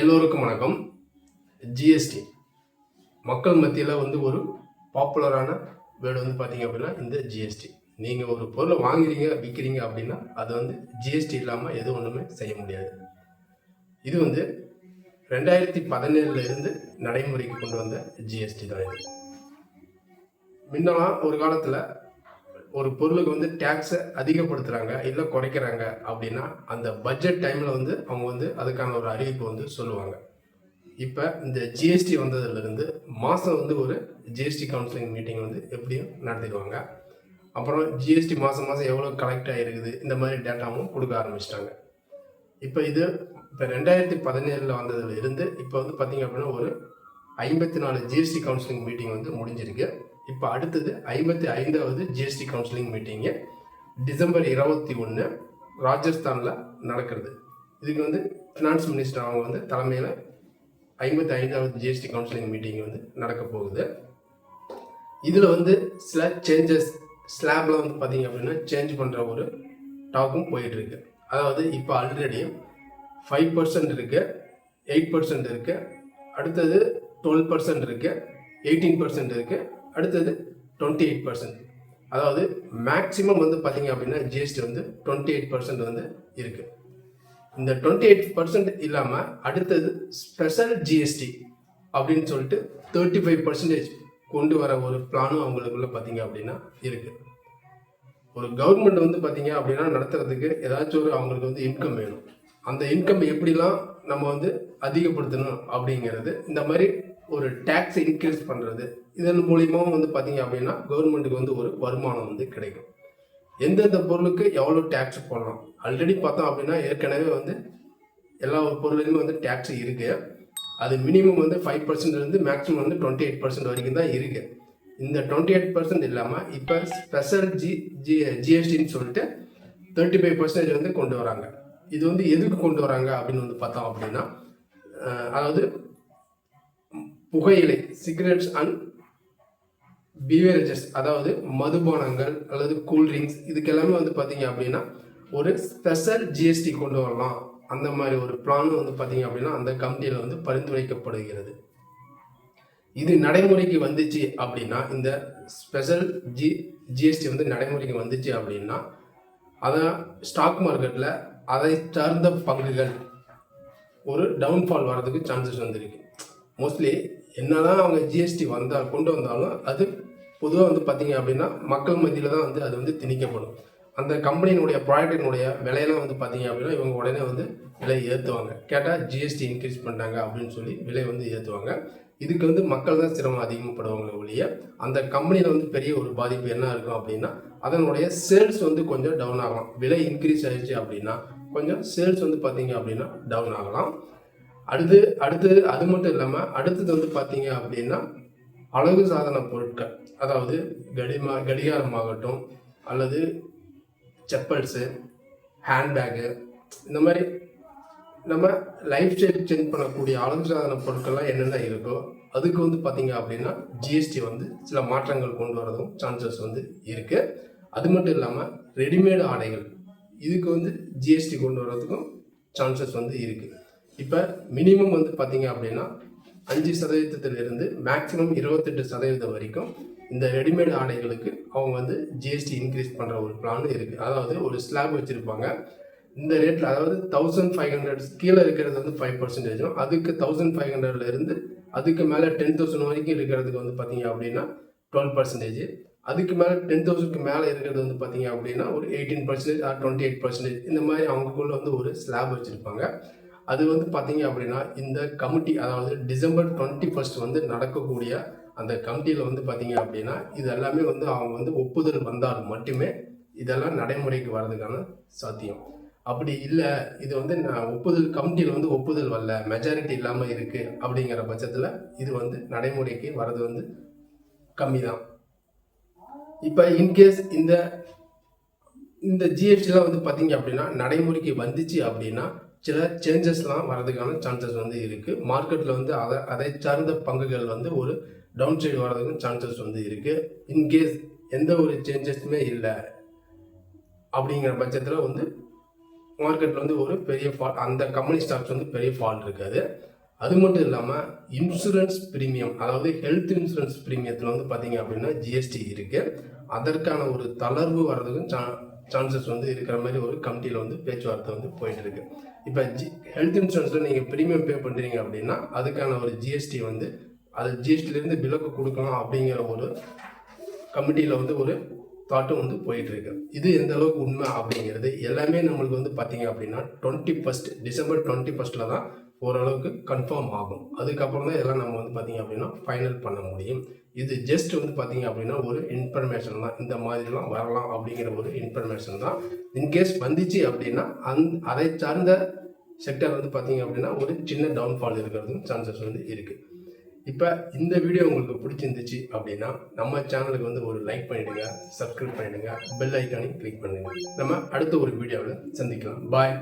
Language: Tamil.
எல்லோருக்கும் வணக்கம். ஜிஎஸ்டி மக்கள் மத்தியில் வந்து ஒரு பாப்புலரான வேர்டு வந்து பார்த்தீங்க அப்படின்னா இந்த ஜிஎஸ்டி நீங்கள் ஒரு பொருளை வாங்குறீங்க விற்கிறீங்க அப்படின்னா அது வந்து ஜிஎஸ்டி இல்லாமல் எதுவும் ஒன்றுமே செய்ய முடியாது. இது வந்து ரெண்டாயிரத்தி பதினேழுல இருந்து நடைமுறைக்கு கொண்டு வந்த ஜிஎஸ்டி தான் இது. முன்னெல்லாம் ஒரு காலத்தில் ஒரு பொருளுக்கு வந்து டேக்ஸை அதிகப்படுத்துகிறாங்க இல்லை குறைக்கிறாங்க அப்படின்னா அந்த பட்ஜெட் டைமில் வந்து அவங்க வந்து அதுக்கான ஒரு அறிவிப்பு வந்து சொல்லுவாங்க. இப்போ இந்த ஜிஎஸ்டி வந்ததுலேருந்து மாதம் வந்து ஒரு ஜிஎஸ்டி கவுன்சிலிங் மீட்டிங் வந்து எப்படியும் நடத்திடுவாங்க. அப்புறம் ஜிஎஸ்டி மாதம் மாதம் எவ்வளோ கலெக்ட் ஆகிருக்குது இந்த மாதிரி டேட்டாவும் கொடுக்க ஆரம்பிச்சிட்டாங்க. இப்போ இது இப்போ ரெண்டாயிரத்தி பதினேழில் வந்ததுல இருந்து இப்போ வந்து பார்த்தீங்க அப்படின்னா ஒரு ஐம்பத்தி நாலு ஜிஎஸ்டி கவுன்சிலிங் மீட்டிங் வந்து முடிஞ்சிருக்கு. இப்போ அடுத்தது ஐம்பத்தி ஐந்தாவது ஜிஎஸ்டி கவுன்சிலிங் மீட்டிங்கு டிசம்பர் இருபத்தி ஒன்று ராஜஸ்தானில் நடக்கிறது. இதுக்கு வந்து ஃபினான்ஸ் மினிஸ்டர் அவங்க வந்து தலைமையில் ஐம்பத்தி ஐந்தாவது ஜிஎஸ்டி கவுன்சிலிங் மீட்டிங் வந்து நடக்க போகுது. இதில் வந்து சில சேஞ்சஸ் ஸ்லாப்ல வந்து பார்த்தீங்க அப்படின்னா சேஞ்ச் பண்ணுற ஒரு டாக்கும் போயிட்டுருக்கு. அதாவது இப்போ ஆல்ரெடி ஃபைவ் பர்சன்ட் இருக்குது எயிட் பர்சன்ட் இருக்குது அடுத்தது டுவெல் பர்சன்ட் இருக்குது எயிட்டீன் பர்சன்ட் இருக்குது அடுத்தது டுவெண்ட்டி எயிட் பர்சன்ட் அதாவது மேக்ஸிமம் வந்து பார்த்தீங்க அப்படின்னா ஜிஎஸ்டி வந்து டுவெண்ட்டி எயிட் பர்சன்ட் வந்து இருக்குது இந்த டுவெண்ட்டி எயிட் பர்சன்ட் இல்லாமல் அடுத்தது ஸ்பெஷல் ஜிஎஸ்டி அப்படின்னு சொல்லிட்டு தேர்ட்டி ஃபைவ் பர்சன்டேஜ் கொண்டு வர ஒரு பிளானும் அவங்களுக்குள்ள பார்த்தீங்க அப்படின்னா இருக்குது ஒரு கவர்மெண்ட் வந்து பார்த்தீங்க அப்படின்னா நடத்துறதுக்கு ஏதாச்சும் ஒரு அவங்களுக்கு வந்து இன்கம் வேணும். அந்த இன்கம் எப்படிலாம் நம்ம வந்து அதிகப்படுத்தணும் அப்படிங்கிறது. இந்த மாதிரி ஒரு டேக்ஸ் இன்க்ரீஸ் பண்ணுறது இதன் மூலியமாவும் வந்து பார்த்தீங்க அப்படின்னா கவர்மெண்ட்டுக்கு வந்து ஒரு வருமானம் வந்து கிடைக்கும். எந்தெந்த பொருளுக்கு எவ்வளோ டேக்ஸ் போடலாம்? ஆல்ரெடி பார்த்தோம் அப்படின்னா ஏற்கனவே வந்து எல்லா பொருளையுமே வந்து டேக்ஸ் இருக்குது அது மினிமம் வந்து ஃபைவ் பர்சன்ட்லேருந்து மேக்ஸிமம் வந்து டுவெண்ட்டி எயிட் பர்சன்ட் வரைக்கும் தான் இருக்குது இந்த டுவெண்ட்டி எயிட் பர்சன்ட் இல்லாமல் இப்போ ஸ்பெஷல் ஜி ஜி ஜிஎஸ்டின்னு சொல்லிட்டு தேர்ட்டி ஃபைவ் பர்சன்டேஜ் வந்து கொண்டு வராங்க. இது வந்து எதுக்கு கொண்டு வராங்க அப்படின்னு வந்து பார்த்தோம் அப்படின்னா அதாவது புகையிலை சிகரெட்ஸ் அண்ட் பீவரேஜஸ் அதாவது மதுபானங்கள் அல்லது கூல்ட்ரிங்க்ஸ் இதுக்கெல்லாமே வந்து பார்த்தீங்க அப்படின்னா ஒரு ஸ்பெஷல் ஜிஎஸ்டி கொண்டு வரலாம். அந்த மாதிரி ஒரு பிளான் வந்து பார்த்தீங்க அப்படின்னா அந்த கம்பெனியில் வந்து பரிந்துரைக்கப்படுகிறது. இது நடைமுறைக்கு வந்துச்சு அப்படின்னா இந்த ஸ்பெஷல் ஜி ஜிஎஸ்டி வந்து நடைமுறைக்கு வந்துச்சு அப்படின்னா அதான் ஸ்டாக் மார்க்கெட்டில் அதை சார்ந்த பங்குகள் ஒரு டவுன்ஃபால் வர்றதுக்கு சான்சஸ் வந்திருக்கு. மோஸ்ட்லி என்னதான் அவங்க ஜிஎஸ்டி வந்தால் கொண்டு வந்தாலும் அது பொதுவாக வந்து பார்த்தீங்க அப்படின்னா மக்கள் மத்தியில் தான் வந்து அது வந்து திணிக்கப்படும். அந்த கம்பெனியினுடைய ப்ராடக்டினுடைய விலையெல்லாம் வந்து பார்த்திங்க அப்படின்னா இவங்க உடனே வந்து விலை ஏற்றுவாங்க கேட்டால் ஜிஎஸ்டி இன்க்ரீஸ் பண்ணிட்டாங்க அப்படின்னு சொல்லி விலை வந்து ஏற்றுவாங்க இதுக்கு வந்து மக்கள் தான் சிரமம் அதிகமாகப்படுவாங்க ஒழிய அந்த கம்பெனியில் வந்து பெரிய ஒரு பாதிப்பு என்ன இருக்கும் அப்படின்னா அதனுடைய சேல்ஸ் வந்து கொஞ்சம் டவுன் ஆகலாம். விலை இன்க்ரீஸ் ஆயிடுச்சு அப்படின்னா கொஞ்சம் சேல்ஸ் வந்து பார்த்தீங்க அப்படின்னா டவுன் ஆகலாம். அடுத்து அடுத்தது அது மட்டும் இல்லாமல் அடுத்தது வந்து பார்த்தீங்க அப்படின்னா அழகு சாதன பொருட்கள். அதாவது கடிமா கடிகாரமாகட்டும் அல்லது செப்பல்ஸு ஹேண்ட்பேக்கு இந்த மாதிரி நம்ம லைஃப் ஸ்டைல் சேஞ்ச் பண்ணக்கூடிய அழகு பொருட்கள்லாம் என்னென்ன இருக்கோ அதுக்கு வந்து பார்த்தீங்க அப்படின்னா ஜிஎஸ்டி வந்து சில மாற்றங்கள் கொண்டு வரதும் சான்சஸ் வந்து இருக்குது அது மட்டும் இல்லாமல் ரெடிமேடு ஆடைகள் இதுக்கு வந்து ஜிஎஸ்டி கொண்டு வர்றதுக்கும் சான்சஸ் வந்து இருக்குது இப்போ மினிமம் வந்து பார்த்தீங்க அப்படின்னா அஞ்சு சதவீதத்திலிருந்து மேக்ஸிமம் இருபத்தெட்டு சதவீதம் வரைக்கும் இந்த ரெடிமேட் ஆடைகளுக்கு அவங்க வந்து ஜிஎஸ்டி இன்க்ரீஸ் பண்ணுற ஒரு பிளான் இருக்குது அதாவது ஒரு ஸ்லாப் வச்சுருப்பாங்க. இந்த ரேட்டில் அதாவது தௌசண்ட் ஃபைவ் ஹண்ட்ரட் கீழே இருக்கிறது வந்து ஃபைவ் பர்சன்டேஜும் அதுக்கு தௌசண்ட் ஃபைவ் ஹண்ட்ரட்ல இருந்து அதுக்கு மேலே டென் தௌசண்ட் வரைக்கும் இருக்கிறதுக்கு வந்து பார்த்தீங்க அப்படின்னா டுவெல் பர்சன்டேஜ் அதுக்கு மேலே டென் தௌசண்ட்க்கு மேலே இருக்கிறது வந்து பார்த்தீங்க அப்படின்னா ஒரு eighteen percentage or twenty eight percentage இந்த மாதிரி அவங்களுக்குள்ள வந்து ஒரு ஸ்லாப் வச்சுருப்பாங்க. அது வந்து பார்த்தீங்க அப்படின்னா இந்த கமிட்டி அதாவது டிசம்பர் டுவெண்ட்டி ஃபர்ஸ்ட் வந்து நடக்கக்கூடிய அந்த கமிட்டியில் வந்து பார்த்தீங்க அப்படின்னா இது எல்லாமே வந்து அவங்க வந்து ஒப்புதல் வந்தால் மட்டுமே இதெல்லாம் நடைமுறைக்கு வர்றதுக்கான சாத்தியம். அப்படி இல்லை இது வந்து நான் ஒப்புதல் கமிட்டியில் வந்து ஒப்புதல் வரல மெஜாரிட்டி இல்லாமல் இருக்குது அப்படிங்கிற பட்சத்தில் இது வந்து நடைமுறைக்கு வர்றது வந்து கம்மி தான் இப்போ இன்கேஸ் இந்த இந்த ஜிஎஸ்டிலாம் வந்து பார்த்தீங்க அப்படின்னா நடைமுறைக்கு வந்துச்சு அப்படின்னா சில சேஞ்சஸ்லாம் வர்றதுக்கான சான்சஸ் வந்து இருக்குது மார்க்கெட்டில் வந்து அதை அதை சார்ந்த பங்குகள் வந்து ஒரு டவுன் சைடு வர்றதுக்கும் சான்சஸ் வந்து இருக்குது இன்கேஸ் எந்த ஒரு சேஞ்சஸுமே இல்லை அப்படிங்கிற பட்சத்தில் வந்து மார்க்கெட்டில் வந்து ஒரு பெரிய ஃபால் அந்த கம்பெனி ஸ்டாக்ஸ் வந்து பெரிய ஃபால் இருக்காது. அது மட்டும் இல்லாமல் இன்சூரன்ஸ் ப்ரீமியம் அதாவது ஹெல்த் இன்சூரன்ஸ் ப்ரீமியத்தில் வந்து பார்த்தீங்க அப்படின்னா ஜிஎஸ்டி இருக்குது அதற்கான ஒரு தளர்வு வர்றதுக்கும் சா சான்சஸ் வந்து இருக்கிற மாதிரி ஒரு கமிட்டியில் வந்து பேச்சுவார்த்தை வந்து போயிட்டு இருக்கு. இப்போ ஜி ஹெல்த் இன்சூரன்ஸில் நீங்கள் ப்ரீமியம் பே பண்ணுறீங்க அப்படின்னா அதுக்கான ஒரு ஜிஎஸ்டி வந்து அது ஜிஎஸ்டிலேருந்து விலக்கு கொடுக்கலாம் அப்படிங்கிற ஒரு கமிட்டியில் வந்து ஒரு தாட்டும் வந்து போயிட்டுருக்கு. இது எந்த அளவுக்கு உண்மை அப்படிங்கிறது எல்லாமே நம்மளுக்கு வந்து பார்த்தீங்க அப்படின்னா டுவெண்ட்டி ஃபஸ்ட் டிசம்பர் டுவெண்ட்டி ஃபஸ்ட்டில் தான் ஓரளவுக்கு கன்ஃபார்ம் ஆகும். அதுக்கப்புறம் தான் எல்லாம் நம்ம வந்து பார்த்தீங்க அப்படின்னா ஃபைனல் பண்ண முடியும். இது ஜஸ்ட் வந்து பார்த்தீங்க அப்படின்னா ஒரு இன்ஃபர்மேஷன் தான். இந்த மாதிரிலாம் வரலாம் அப்படிங்கிற ஒரு இன்ஃபர்மேஷன் தான். இன்கேஸ் வந்துச்சு அப்படின்னா அந் அதை சார்ந்த செக்டர் வந்து பார்த்தீங்க அப்படின்னா ஒரு சின்ன டவுன்ஃபால் இருக்கிறதுக்கும் சான்சஸ் வந்து இருக்குது இப்போ இந்த வீடியோ உங்களுக்கு பிடிச்சிருந்துச்சு அப்படின்னா நம்ம சேனலுக்கு வந்து ஒரு லைக் பண்ணிடுங்க சப்ஸ்கிரைப் பண்ணிடுங்க பெல் ஐக்கானையும் கிளிக் பண்ணுங்க. நம்ம அடுத்த ஒரு வீடியோவில் சந்திக்கலாம். பாய்